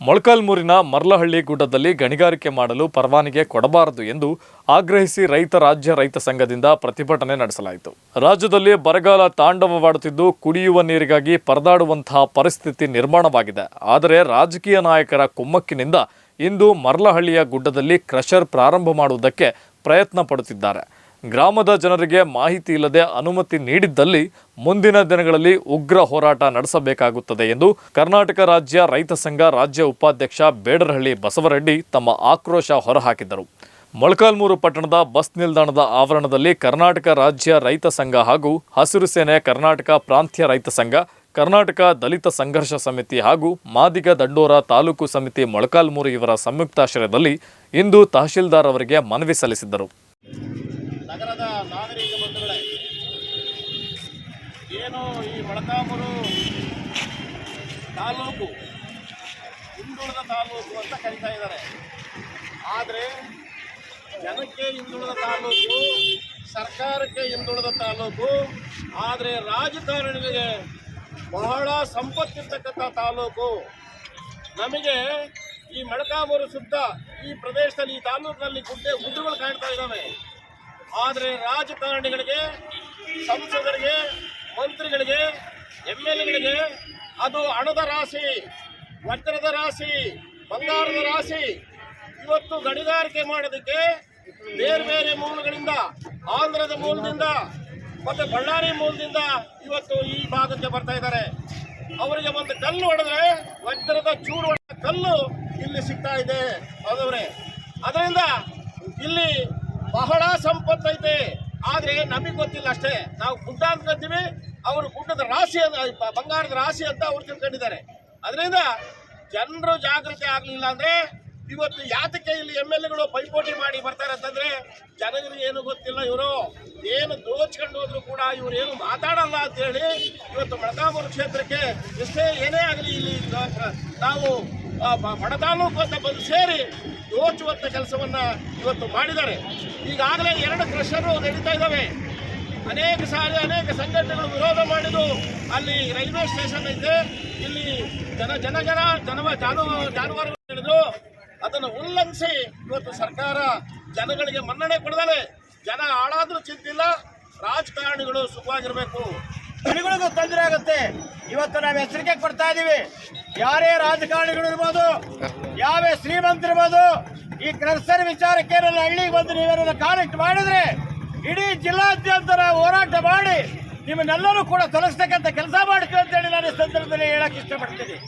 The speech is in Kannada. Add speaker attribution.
Speaker 1: ಮೊಳಕಾಲ್ಮೂರಿನ ಮರ್ಲಹಳ್ಳಿ ಗುಡ್ಡದಲ್ಲಿ ಗಣಿಗಾರಿಕೆ ಮಾಡಲು ಪರವಾನಿಗೆ ಕೊಡಬಾರದು ಎಂದು ಆಗ್ರಹಿಸಿ ರೈತ ರಾಜ್ಯ ರೈತ ಸಂಘದಿಂದ ಪ್ರತಿಭಟನೆ ನಡೆಸಲಾಯಿತು. ರಾಜ್ಯದಲ್ಲಿ ಬರಗಾಲ ತಾಂಡವವಾಡುತ್ತಿದ್ದು ಕುಡಿಯುವ ನೀರಿಗಾಗಿ ಪರದಾಡುವಂತಹ ಪರಿಸ್ಥಿತಿ ನಿರ್ಮಾಣವಾಗಿದೆ. ಆದರೆ ರಾಜಕೀಯ ನಾಯಕರ ಕುಮ್ಮಕ್ಕಿನಿಂದ ಇಂದು ಮರ್ಲಹಳ್ಳಿಯ ಗುಡ್ಡದಲ್ಲಿ ಕ್ರಷರ್ ಪ್ರಾರಂಭ ಮಾಡುವುದಕ್ಕೆ ಪ್ರಯತ್ನ ಪಡುತ್ತಿದ್ದಾರೆ. ಗ್ರಾಮದ ಜನರಿಗೆ ಮಾಹಿತಿ ಇಲ್ಲದೆ ಅನುಮತಿ ನೀಡಿದ್ದಲ್ಲಿ ಮುಂದಿನ ದಿನಗಳಲ್ಲಿ ಉಗ್ರ ಹೋರಾಟ ನಡೆಸಬೇಕಾಗುತ್ತದೆ ಎಂದು ಕರ್ನಾಟಕ ರಾಜ್ಯ ರೈತ ಸಂಘ ರಾಜ್ಯ ಉಪಾಧ್ಯಕ್ಷ ಬೇಡರಹಳ್ಳಿ ಬಸವರೆಡ್ಡಿ ತಮ್ಮ ಆಕ್ರೋಶ ಹೊರಹಾಕಿದರು ಮೊಳಕಾಲ್ಮೂರು ಪಟ್ಟಣದ ಬಸ್ ನಿಲ್ದಾಣದ ಆವರಣದಲ್ಲಿ ಕರ್ನಾಟಕ ರಾಜ್ಯ ರೈತ ಸಂಘ ಹಾಗೂ ಹಸಿರು ಸೇನೆ ಕರ್ನಾಟಕ ಪ್ರಾಂತ್ಯ ರೈತ ಸಂಘ, ಕರ್ನಾಟಕ ದಲಿತ ಸಂಘರ್ಷ ಸಮಿತಿ ಹಾಗೂ ಮಾದಿಗ ದಂಡೋರ ತಾಲೂಕು ಸಮಿತಿ ಮೊಳಕಾಲ್ಮೂರು ಇವರ ಸಂಯುಕ್ತಾಶ್ರಯದಲ್ಲಿ ಇಂದು ತಹಶೀಲ್ದಾರ್ ಅವರಿಗೆ ಮನವಿ ಸಲ್ಲಿಸಿದ್ದರು.
Speaker 2: ನಗರದ ನಾಗರಿಕ ಬಂಧುಗಳೇ, ಏನು ಈ ಮೊಳಕಾಮೂರು ತಾಲೂಕು, ಹಿಂದುಳಿದ ತಾಲೂಕು ಅಂತ ಕರೀತಾ ಇದ್ದಾರೆ. ಆದರೆ ಜನಕ್ಕೆ ಹಿಂದುಳಿದ ತಾಲೂಕು, ಸರ್ಕಾರಕ್ಕೆ ಹಿಂದುಳಿದ ತಾಲೂಕು, ಆದರೆ ರಾಜಕಾರಣಿಗಳಿಗೆ ಬಹಳ ಸಂಪತ್ತಿರ್ತಕ್ಕಂಥ ತಾಲೂಕು. ನಮಗೆ ಈ ಮೊಳಕಾಮೂರು ಸುತ್ತ ಈ ಪ್ರದೇಶದಲ್ಲಿ, ಈ ತಾಲೂಕಿನಲ್ಲಿ ಗುಡ್ಡೆ ಗುಡ್ಡಗಳು ಕಾಣ್ತಾ ಇದ್ದಾವೆ. ಆದರೆ ರಾಜಕಾರಣಿಗಳಿಗೆ, ಸಂಸದರಿಗೆ, ಮಂತ್ರಿಗಳಿಗೆ ಎಂ ಎಲ್ ಎಗಳಿಗೆ ಅದು ಹಣದ ರಾಶಿ, ವಜ್ರದ ರಾಶಿ, ಬಂಗಾರದ ರಾಶಿ. ಇವತ್ತು ಗಣಿಗಾರಿಕೆ ಮಾಡೋದಕ್ಕೆ ಬೇರೆ ಬೇರೆ ಮೂಲಗಳಿಂದ, ಆಂಧ್ರದ ಮೂಲದಿಂದ ಮತ್ತೆ ಬಳ್ಳಾರಿ ಮೂಲದಿಂದ ಇವತ್ತು ಈ ಭಾಗಕ್ಕೆ ಬರ್ತಾ ಇದ್ದಾರೆ. ಅವರಿಗೆ ಒಂದು ಕಲ್ಲು ಹೊಡೆದ್ರೆ ವಜ್ರದ ಚೂರು ಹೊಡೆದ ಕಲ್ಲು ಇಲ್ಲಿ ಸಿಗ್ತಾ ಇದೆ ಹೌದವ್ರೆ ಅದರಿಂದ ಇಲ್ಲಿ ಬಹಳ ಸಂಪತ್ತು ಐತೆ ಆದರೆ ನಮಗೆ ಗೊತ್ತಿಲ್ಲ ಅಷ್ಟೇ. ನಾವು ಗುಡ್ಡ ಅಂದ್ಕೊಂತೀವಿ ಅವರು ಗುಡ್ಡದ ರಾಶಿ ಬಂಗಾರದ ರಾಶಿ ಅಂತ ಅವ್ರು ತಿಳ್ಕೊಂಡಿದ್ದಾರೆ. ಅದರಿಂದ ಜನರು ಜಾಗೃತಿ ಆಗಲಿಲ್ಲ ಅಂದ್ರೆ ಇವತ್ತು ಯಾತಕ್ಕೆ ಇಲ್ಲಿ ಎಂ ಎಲ್ ಎಗಳು ಪೈಪೋಟಿ ಮಾಡಿ ಬರ್ತಾರೆ ಅಂತಂದ್ರೆ ಜನರಿಗೆ ಏನು ಗೊತ್ತಿಲ್ಲ ಇವರು. ಏನು ದೋಚ್ಕೊಂಡು ಹೋದ್ರು ಕೂಡ ಇವ್ರು ಏನು ಮಾತಾಡಲ್ಲ ಅಂತ ಹೇಳಿ ಇವತ್ತು ಮಳಕಾಮೂರು ಕ್ಷೇತ್ರಕ್ಕೆ ಎಷ್ಟೇ ಏನೇ ಆಗಲಿ ಇಲ್ಲಿ ನಾವು ಬಡ ತಾಲೂಕು ಅಂತ ಬಂದು ಸೇರಿ ಯೋಚುವಂಥ ಕೆಲಸವನ್ನ ಇವತ್ತು ಮಾಡಿದ್ದಾರೆ. ಈಗಾಗಲೇ ಎರಡು ಕ್ರಷರು ನಡೀತಾ ಇದ್ದಾವೆ. ಅನೇಕ ಸಾರಿ ಅನೇಕ ಸಂಘಟನೆಗಳು ವಿರೋಧ ಮಾಡಿದ್ದು ಅಲ್ಲಿ ರೈಲ್ವೆ ಸ್ಟೇಷನ್ ಐತೆ, ಇಲ್ಲಿ ಜನ ಜನಗಣ ಜನವ ಜಾನು ಜಾನುವಾರುಗಳು ಹಿಡಿದು ಅದನ್ನು ಉಲ್ಲಂಘಿಸಿ ಇವತ್ತು ಸರ್ಕಾರ ಜನಗಳಿಗೆ ಮನ್ನಣೆ ಕೊಡದಾರೆ ಜನ ಹಾಳಾದ್ರೂ ಚಿಂತಿಲ್ಲ, ರಾಜಕಾರಣಿಗಳು ಸುಖವಾಗಿರ್ಬೇಕು.
Speaker 3: ಜನಗಳಿಗೂ ತೊಂದರೆ ಆಗುತ್ತೆ. ಇವತ್ತು ನಾವು ಎಚ್ಚರಿಕೆ ಕೊಡ್ತಾ ಇದೀವಿ. ಯಾರೇ ರಾಜಕಾರಣಿಗಳು ಇರ್ಬೋದು, ಯಾವೇ ಶ್ರೀಮಂತರಿರ್ಬೋದು ಈ ಕ್ರಸ್ಸರ್ ವಿಚಾರಕ್ಕೆ ನನ್ನ ಹಳ್ಳಿಗೆ ಬಂದು ನೀವೇನಾದ್ರು ಕಾನೆಕ್ಟ್ ಮಾಡಿದ್ರೆ ಇಡೀ ಜಿಲ್ಲಾದ್ಯಂತ ನಾವು ಹೋರಾಟ ಮಾಡಿ ನಿಮ್ಮನ್ನೆಲ್ಲರೂ ಕೂಡ ತೊಲಗಿಸ್ತಕ್ಕಂಥ ಕೆಲಸ ಮಾಡ್ತೀವಿ ಅಂತೇಳಿ ನಾನು ಈ ಸಂದರ್ಭದಲ್ಲಿ ಹೇಳಕ್ ಇಷ್ಟಪಡ್ತೀನಿ.